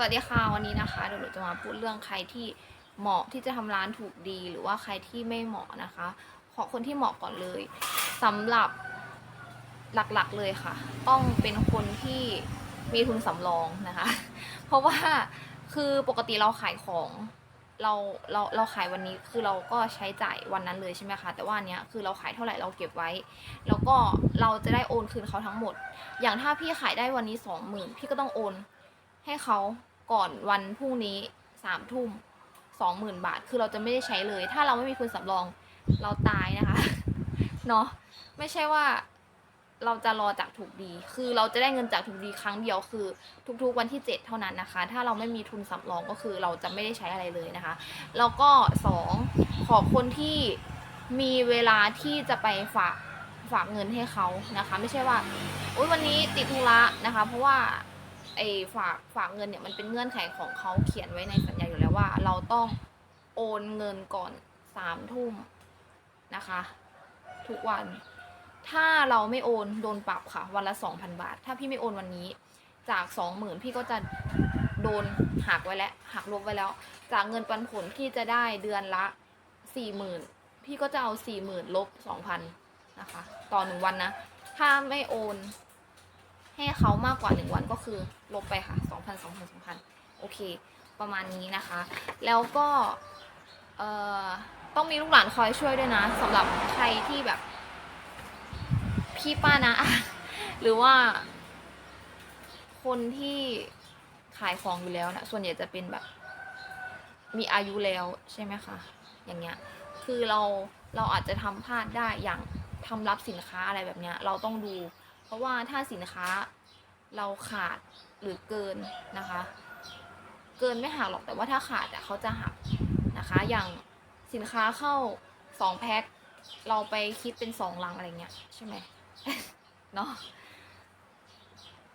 สวัสดีค่ะวันนี้นะคะเดี๋ยวหนูจะมาพูดเรื่องใครที่เหมาะที่จะทำร้านถูกดี หรือว่าใครที่ไม่เหมาะนะคะ ขอคนที่เหมาะก่อนเลยสำหรับหลักๆเลยค่ะ ต้องเป็นคนที่มีทุนสำรองนะคะ เพราะว่าคือปกติเราขายของเราเราเราขายวันนี้คือเราก็ใช้จ่ายวันนั้นเลยใช่ไหมคะแต่ว่านเนี้ยคือเราขายเท่าไหร่เราเก็บไว้ แล้วก็เราจะได้โอนคืนเขาทั้งหมด อย่างถ้าพี่ขายได้วันนี้สองหมื่นพี่ก็ต้องโอน ให้เขาก่อนวันพรุ่งนี้สามทุ่มสองหมื่นบาท คือเราจะไม่ได้ใช้เลย ถ้าเราไม่มีทุนสำรองเราตายนะคะ เนาะไม่ใช่ว่าเราจะรอจากถูกดี คือเราจะได้เงินจากถูกดีครั้งเดียวคือ ทุกๆวันที่ 7 เท่านั้นนะคะ ถ้าเราไม่มีทุนสำรองก็คือเราจะไม่ได้ใช้อะไรเลยนะคะ แล้วก็สองขอบคนที่มีเวลาที่จะไปฝากฝากเงินให้เขานะคะ ไม่ใช่ว่าโอ๊ยวันนี้ติดธุระนะคะ เพราะว่า ไอฝากฝากเงินเนี่ยมันเป็นเงื่อนไขของเขาเขียนไว้ในสัญญาอยู่แล้วว่า เราต้องโอนเงินก่อนสามทุ่มนะคะ ทุกวัน ถ้าเราไม่โอนโดนปรับค่ะ วันละสองพันบาท ถ้าพี่ไม่โอนวันนี้จากสองหมื่นพี่ก็จะโดนหักไว้แล้วหักลบไว้แล้ว จากเงินปันผลพี่จะได้เดือนละสี่หมื่นพี่ก็จะเอาสี่หมื่นลบสองพันนะคะ ต่อหนึ่งวันนะ ถ้าไม่โอน ให้เขามากกว่าหนึ่งวันก็คือลบไปค่ะสองพันสองพันสองพันโอเค ประมาณนี้นะคะ แล้วก็ต้องมีลูกหลานคอยช่วยด้วยนะสำหรับใครที่แบบ พี่ป้านะ หรือว่า คนที่ขายของอยู่แล้วนะส่วนใหญ่จะเป็นแบบ มีอายุแล้วใช่ไหมคะ อย่างเงี้ย คือเราเราอาจจะทำพลาดได้อย่างทำรับสินค้าอะไรแบบเนี้ย เราต้องดู เพราะว่าถ้าสินค้าเราขาดหรือเกินนะคะ เกินไม่หักหรอกแต่ว่าถ้าขาดอะเขาจะหักนะคะ อย่างสินค้าเข้าสองแพ็คเราไปคิดเป็นสองลังอะไรเงี้ยใช่ไหมเนาะ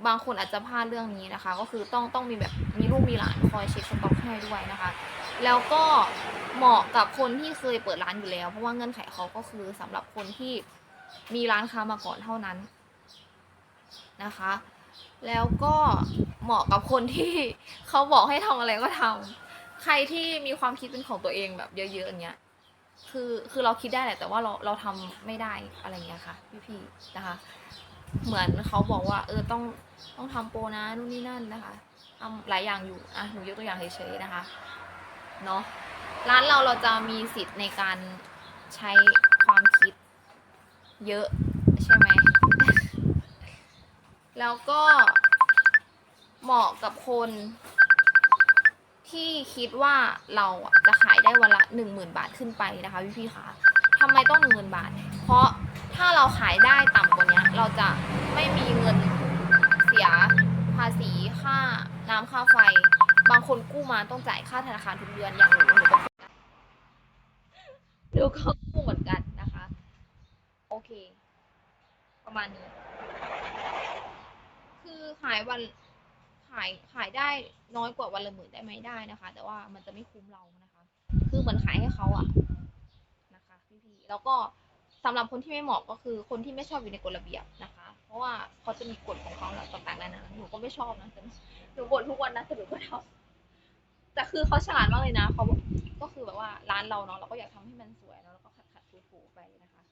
บางคนอาจจะพลาดเรื่องนี้นะคะ ก็คือต้องต้องมีแบบมีลูกมีหลานคอยเช็คสต็อกให้ด้วยนะคะ แล้วก็เหมาะกับคนที่เคยเปิดร้านอยู่แล้ว เพราะว่าเงื่อนไขเขาก็คือสำหรับคนที่มีร้านค้ามาก่อนเท่านั้น นะคะ แล้วก็เหมาะกับคนที่เขาบอกให้ทำอะไรก็ทำใครที่มีความคิดเป็นของตัวเองแบบเยอะๆอย่างเงี้ยคือคือเราคิดได้แหละแต่ว่าเราเราทำไม่ได้อะไรเงี้ยค่ะพี่ๆนะคะ เหมือนเขาบอกว่า เออต้องต้องทำโปรนะนู่นนี่นั่นนะคะทำหลายอย่างอยู่อะหนูยกตัวอย่างเฉยๆนะคะเนาะร้านเราเราจะมีสิทธิ์ในการใช้ความคิดเยอะใช่ไหม แล้วก็เหมาะกับคน ที่คิดว่าเราจะขายได้วันละหนึ่งหมื่นบาทขึ้นไปนะคะพี่พี่คะทำไมต้องหนึ่งหมื่นบาท เพราะถ้าเราขายได้ต่ำกว่านี้เราจะไม่มีเงินเสียภาษีค่าน้ำค่าไฟ บางคนกู้มาต้องจ่ายค่าธนาคารทุกเดือนอย่างหนูหนูก็หนูก็กู้เหมือนกันนะคะ โอเค ประมาณนี้ คือขายวันขายขายได้น้อยกว่าวันละหมื่นได้ไหมได้นะคะ แต่ว่ามันจะไม่คุ้มเรานะคะ คือเหมือนขายให้เขาอะนะคะพี่ๆแล้วก็สำหรับคนที่ไม่เหมาะก็คือคนที่ไม่ชอบอยู่ในกฎระเบียบนะคะ เพราะว่าเขาจะมีกฎของเขาแหละต่างๆนานาหนูก็ไม่ชอบนะแต่หนูบ่นทุกวันนะแต่หนูก็ทำแต่คือเขาฉลาดมากเลยนะเขาก็คือแบบว่าร้านเราเนาะเราก็อยากทำให้มันสวยเนาะแล้วก็ขัดขัดๆถูๆไปนะคะ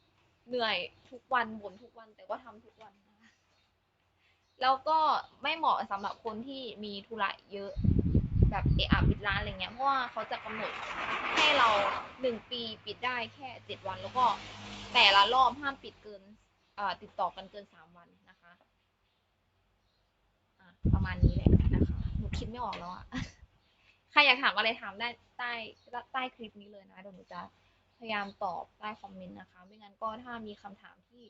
เหนื่อยทุกวันบ่นทุกวันแต่ก็ทำทุกวันนะ แล้วก็ไม่เหมาะสำหรับคนที่มีธุระเยอะ แบบเอะอะปิดร้านอะไรเงี้ยเพราะว่าเขาจะกำหนดให้เราหนึ่งปีปิดได้แค่เจ็ดวัน แล้วก็แต่ละรอบห้ามปิดเกินเอ่อติดต่อกันเกินสามวันนะคะอะประมาณนี้แหละนะคะหนูคิดไม่ออกแล้วอะใครอยากถามอะไรถามได้ใต้ใต้คลิปนี้เลยนะเดี๋ยวหนูจะพยายามตอบใต้คอมเมนต์นะคะ ไม่งั้นก็ถ้ามีคำถามที่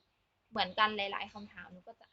เหมือนกันหลาย ๆคำถามหนูก็จะ